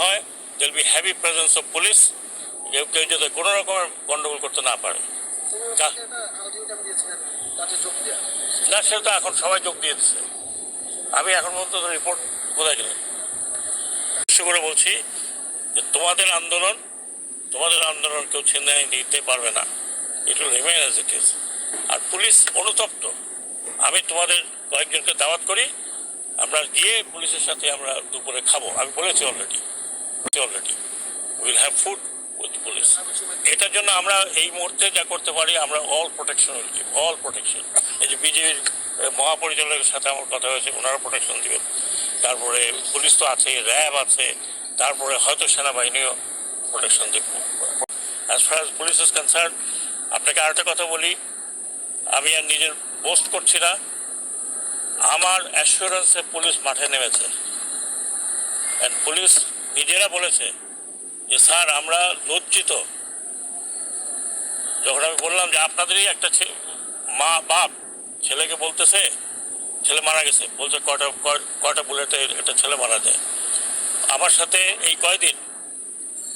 হয় they'll be heavy presence of police কেউ কেউ যাতে কোনো রকমের গণ্ডগোল করতে না পারে। না, সেটা তো এখন সবাই যোগ দিয়ে দিচ্ছে আমি এখন পর্যন্ত রিপোর্ট কোথায় বিশেষ করে বলছি যে তোমাদের আন্দোলন তোমাদের আন্দোলন কেউ ছিনাই দিতে পারবে না। It will remain as it is R police অনুতপ্ত। আমি তোমাদের কয়েকজনকে দাওয়াত করি। আমরা গিয়ে পুলিশের সাথে আমরা দুপুরে খাব। আমি বলেছি already already will have food with police এটার জন্য আমরা এই মুহূর্তে যা করতে পারি, আমরা all protection will give all protection এই যে বিজেপির মহাপরিচালকের সাথে আমার কথা হয়েছে ওনারা প্রোটেকশন দিবেন। তারপরে পুলিশ তো আছে, র্যাব আছে, তারপরে হয়তো সেনাবাহিনীও প্রোটেকশন দেবে। As far as police is concern আপনাকে আরেকটা কথা বলি। আমি আর নিজের পোস্ট করছি না। আমার অ্যাসুরেন্সে পুলিশ মাঠে নেমেছে। অ্যান্ড পুলিশ নিজেরা বলেছে যে, স্যার, আমরা লজ্জিত। যখন আমি বললাম যে, আপনাদেরই একটা মা, বাপ ছেলেকে বলতেছে, ছেলে মারা গেছে। বলছে, কয়টা, কয়- কয়টা বুলেটে একটা ছেলে মারা যায়? আমার সাথে এই কয়দিন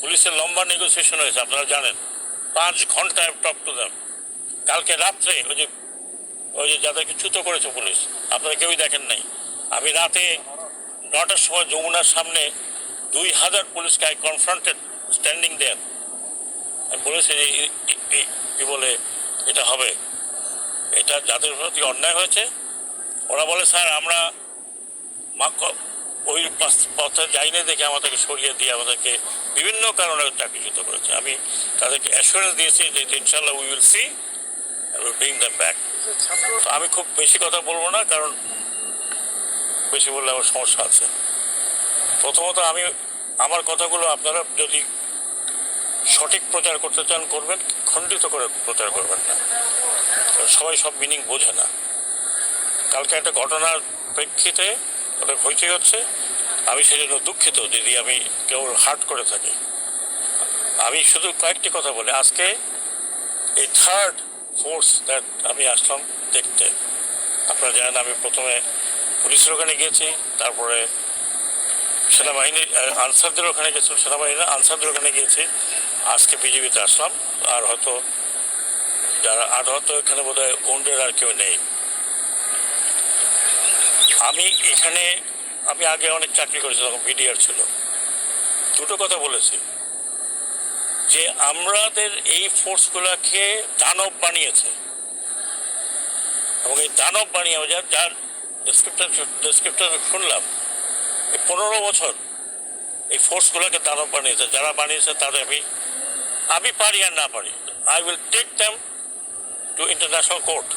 পুলিশের লম্বা নেগোসিয়েশন হয়েছে, আপনারা জানেন। পাঁচ ঘণ্টা টক টু দেম কালকে রাত্রে ওই যে ওই যে যাদেরকে চ্যুত করেছে পুলিশ, আপনারা কেউই দেখেন নাই। আমি রাতে নটার সময় যমুনার সামনে দুই হাজার পুলিশকে আই কনফ্রন্টেড স্ট্যান্ডিং আমি বলেছি কি বলে এটা হবে? এটা যাদের প্রতি অন্যায় হয়েছে? ওরা বলে, স্যার, আমরা ওই পথে যাইনি দেখে আমাদেরকে সরিয়ে দিয়ে আমাদেরকে বিভিন্ন কারণে চাকরিচ্যুত করেছে। আমি তাদেরকে অ্যাসুরেন্স দিয়েছি যে ইনশাল্লাহ we will see bring them back আমি খুব বেশি কথা বলব না, কারণ বেশি বললে আমার সমস্যা আছে। প্রথমত আমি আমার কথাগুলো আপনারা যদি সঠিক প্রচার করতে চান, করবেন। খণ্ডিত করে প্রচার করবেন না। সবাই সব মিনিং বোঝে না। কালকে একটা ঘটনার প্রেক্ষিতে ওটা হইচই হচ্ছে। আমি সেজন্য দুঃখিত যদি আমি কেউ হার্ট করে থাকি। আমি শুধু কয়েকটি কথা বলি। আজকে এই থার্ড ফোর্স দ্যাট আমি আসলাম দেখতে। আপনারা জানেন আমি প্রথমে পুলিশের ওখানে গিয়েছি, তারপরে সেনাবাহিনীর আনসারদের ওখানে গেছিলাম সেনাবাহিনী আনসারদের ওখানে গিয়েছি। আজকে বিজেপিতে আসলাম, আর হয়তো যারা আর হয়তো এখানে বোধ হয় আর কেউ নেই। আমি এখানে, আমি আগে অনেক চাকরি করেছি, তখন বিডিআর ছিল। দুটো কথা বলেছি, যে আমাদের এই ফোর্সগুলোকে দানব বানিয়েছে। এবং এই দানব বানিয়ে যার যার ডেসক্রিপ্টার ডেসক্রিপ্টার শুনলাম পনেরো বছর এই ফোর্সগুলোকে দানব বানিয়েছে। যারা বানিয়েছে তাদের আমি আমি পারি আর না পারি I will take them to international court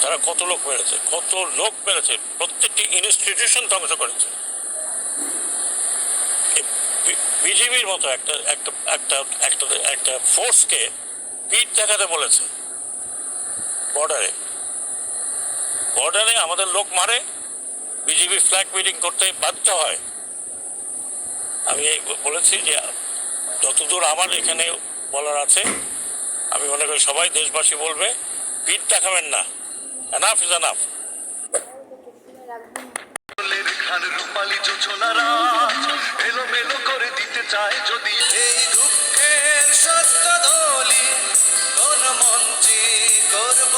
তারা কত লোক মেরেছে, কত লোক মেরেছে, প্রত্যেকটি ইনস্টিটিউশন ধ্বংস করেছে। বিজেপির মতো একটা একটা একটা একটা একটা ফোর্সকে পিঠ দেখাতে বলেছে। বর্ডারে। বর্ডারে আমাদের লোক মারে বিজেপি ফ্ল্যাগ মিটিং করতে বাধ্য হয়। আমি বলেছি যে, যতদূর আমার এখানে বলার আছে, আমি মনে করি সবাই দেশবাসী বলবে পিঠ দেখাবেন না। এনাফ ইজ এনাফ রূপালী করে দিতে চায় যদি এই দুঃখের সত্য ধলি কোন মঞ্চে করব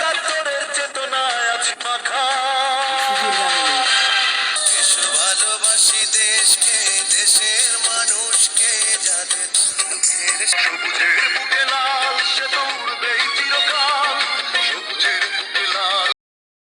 কাতরের চেতনায় আছি মাখা। Çok